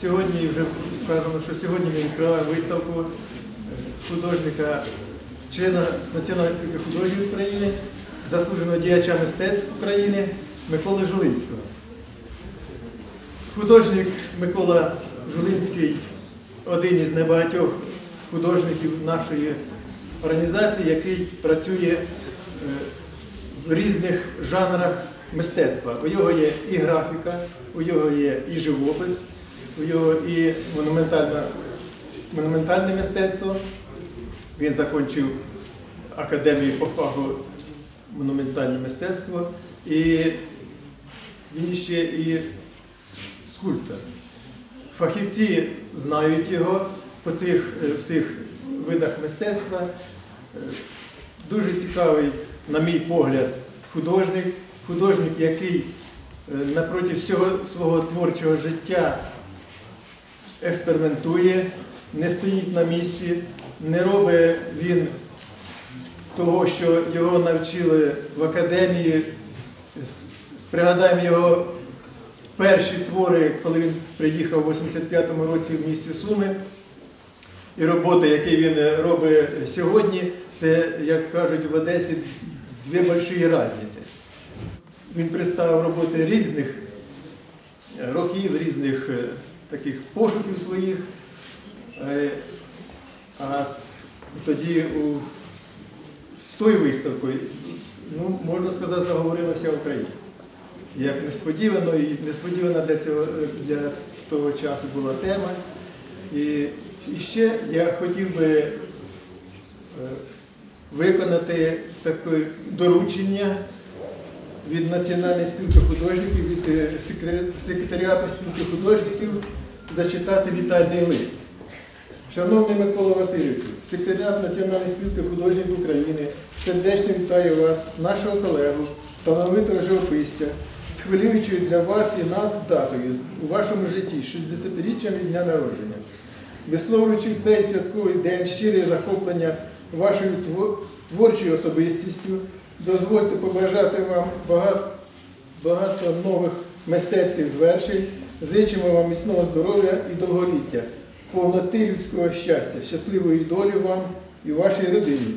Сьогодні вже сказано, що сьогодні ми відкриваємо виставку е, художника, члена Національної спілки художників України, заслуженого діяча мистецтв України Миколи Жулинського. Художник Микола Жулинський один із небагатьох художників нашої організації, який працює е, в різних жанрах мистецтва. У його є і графіка, у його є і живопис, у його і монументальне, монументальне мистецтво. Він закінчив академію по фаху монументальне мистецтво. І він ще і скульптор. Фахівці знають його по цих е, всіх видах мистецтва. Дуже цікавий, на мій погляд, художник, художник, який е, напроти всього свого творчого життя експериментує, не стоїть на місці, не робить він того, що його навчили в академії. Пригадаємо його перші твори, коли він приїхав у 85-му році в місті Суми. І роботи, які він робить сьогодні, це, як кажуть в Одесі, дві великі різниці. Він представив роботи різних е, років, різних е, таких пошуків своїх. Е, А тоді у, з тою виставкою, ну, можна сказати, заговорила вся Україна. Як несподівано і несподівана для, цього, для того часу була тема. І, і ще я хотів би е, виконати таке доручення від Національної спілки художників, від е, секретаріату спілки художників зачитати вітальний лист. Шановний Микола Васильовичу, секретаріат Національної спілки художників України сердечно вітаю вас, нашого колегу, талановитого живописця, з хвилюючою для вас і нас датою у вашому житті 60-річчям від дня народження. Висловлюючи в цей святковий день щире захоплення вашою творчою особистістю, дозвольте побажати вам багато, нових мистецьких звершень. Зичимо вам міцного здоров'я і довголіття, повноти людського щастя, щасливої долі вам і вашій родині.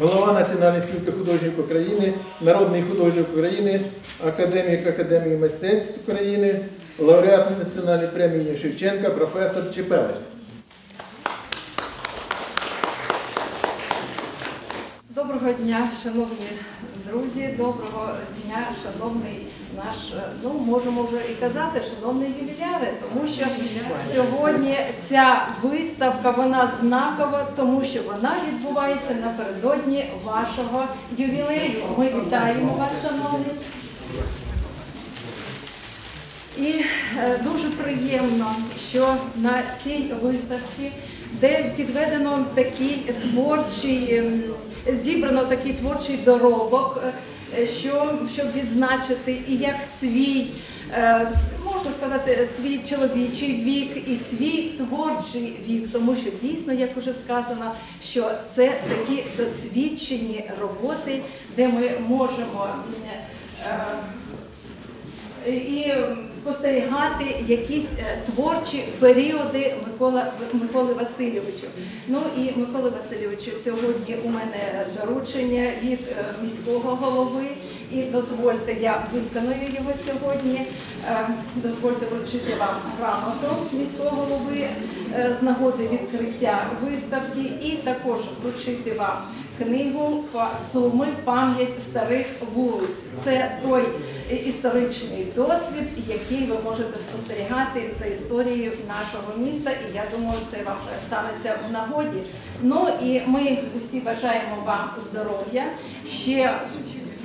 Голова Національної спілки художників України, народний художник України, академік Академії мистецтв України, лауреат Національної премії Шевченка, професор Чепелич. Доброго дня, шановні друзі, доброго дня, шановний наш, ну можемо вже і казати, шановні ювіляри, тому що сьогодні ця виставка вона знакова, тому що вона відбувається напередодні вашого ювілею. Ми вітаємо вас, шановні. І е, дуже приємно, що на цій виставці, де підведено такий творчий, ем, зібрано такий творчий доробок, е, що, щоб відзначити і як свій, е, можна сказати, свій чоловічий вік і свій творчий вік, тому що дійсно, як уже сказано, що це такі досвідчені роботи, де ми можемо. І спостерігати якісь е, творчі періоди Микола Миколи Васильовича. Ну і Миколи Васильовичу, сьогодні у мене доручення від е, міського голови. І дозвольте, я виконую його сьогодні. Е, Дозвольте вручити вам грамоту міського голови з нагоди відкриття виставки, і також вручити вам книгу Суми пам'ять старих вулиць. Це той історичний досвід, який ви можете спостерігати за історією нашого міста, і я думаю, це вам станеться в нагоді. Ну і ми усі бажаємо вам здоров'я, ще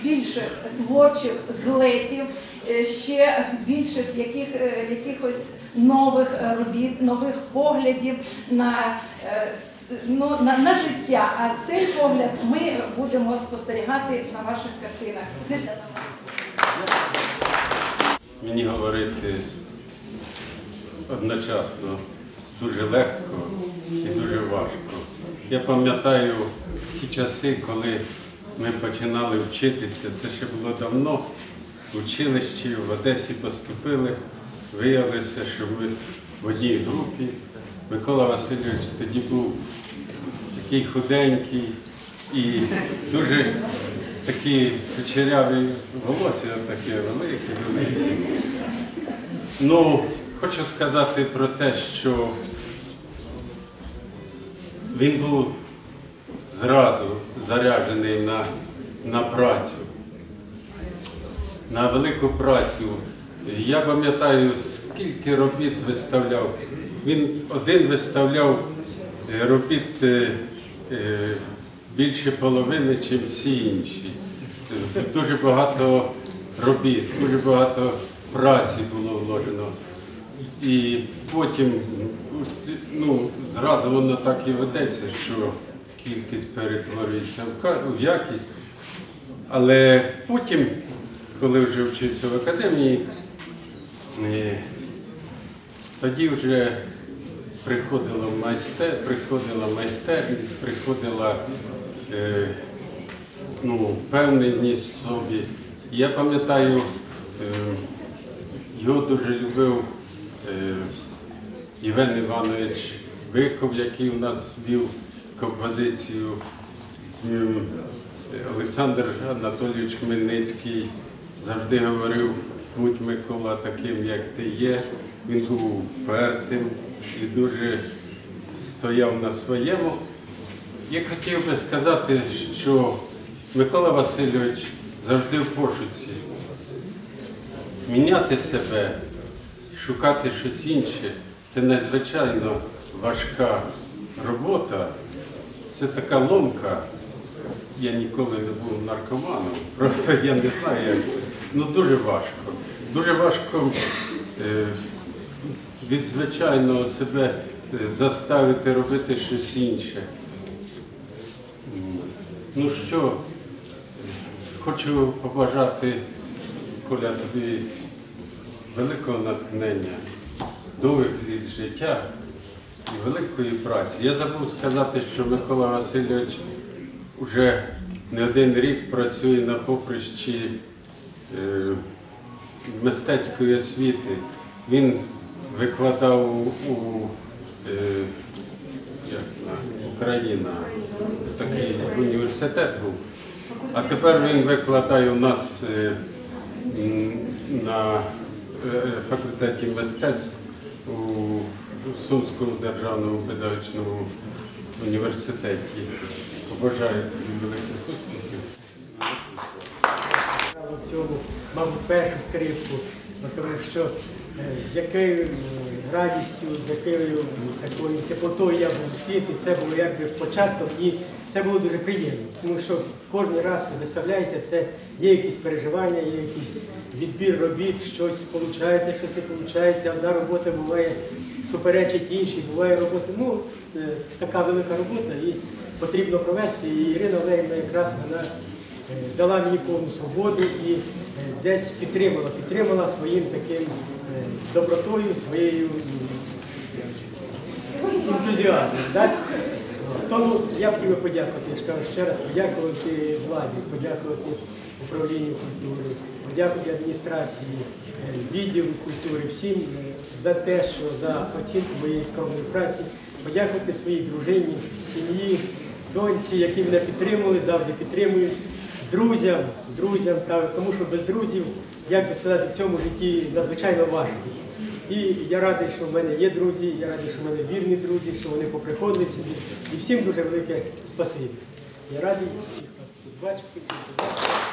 більших творчих злетів, е, ще більших яких, е, якихось нових робіт, нових поглядів на е, ну, на, на життя. А цей погляд ми будемо спостерігати на ваших картинах. Це Мені говорити одночасно дуже легко і дуже важко. Я пам'ятаю ті часи, коли ми починали вчитися. Це ще було давно. В училищі в Одесі поступили. Виявилося, що ми в одній групі. Микола Васильович тоді був такий худенький і дуже такий кучерявий волосся, таке велике, велике. Ну, хочу сказати про те, що він був зразу заряджений на, на працю, на велику працю. Я пам'ятаю, скільки робіт виставляв. Він один виставляв е, робіт е, більше половини, ніж всі інші. Е, Дуже багато робіт, дуже багато праці було вложено. І потім ну, зразу воно так і ведеться, що кількість перетворюється в якість. Але потім, коли вже вчився в академії, е, тоді вже приходила майстер, приходила майстерність, приходила е, ну, впевненість в собі. Я пам'ятаю, е, його дуже любив е, Євген Іванович Биков, який у нас вів композицію. М, Олександр Анатолійович Хмельницький завжди говорив, будь Микола таким, як ти є. Він був впертим і дуже стояв на своєму. Я хотів би сказати, що Микола Васильович завжди в пошуці міняти себе, шукати щось інше це надзвичайно важка робота. Це така ломка. Я ніколи не був наркоманом, просто я не знаю, як це. Ну дуже важко. Дуже важко е, від звичайного себе е, заставити робити щось інше. Ну що, хочу побажати, Коля, тобі великого натхнення, довгих літ життя і великої праці. Я забув сказати, що Микола Васильович вже не один рік працює на поприщі е, мистецької освіти. Він викладав у, е, як Україна, такий університет був. А тепер він викладає у нас е, на е, факультеті мистецтв у Сумському державному педагогічному університеті. Побажаю великих успіхів. цьому, мабуть, першу скрипку, тому що з якою радістю, з якою такою теплотою я був зустріти, це було якби початком і це було дуже приємно. Тому що кожен раз виставляється, це є якісь переживання, є якийсь відбір робіт, щось виходить, щось не виходить. Одна робота буває суперечить іншій, буває робота. Ну, е, така велика робота і потрібно провести. І Ірина Олегівна якраз вона дала мені повну свободу і е, десь підтримала, підтримала своїм таким е, добротою, своєю ентузіазмом. Так? Тому я б хотів подякувати, я ще раз подякувати владі, подякувати управлінню культури, подякувати адміністрації, е, відділу культури, всім за те, що за оцінку моєї скромної праці, подякувати своїй дружині, сім'ї, доньці, які мене підтримували, завжди підтримують, друзям, друзям, тому що без друзів, як би сказати, в цьому житті надзвичайно важко. І я радий, що в мене є друзі, я радий, що в мене вірні друзі, що вони поприходили собі. І всім дуже велике спасибі. Я радий всіх вас тут бачити.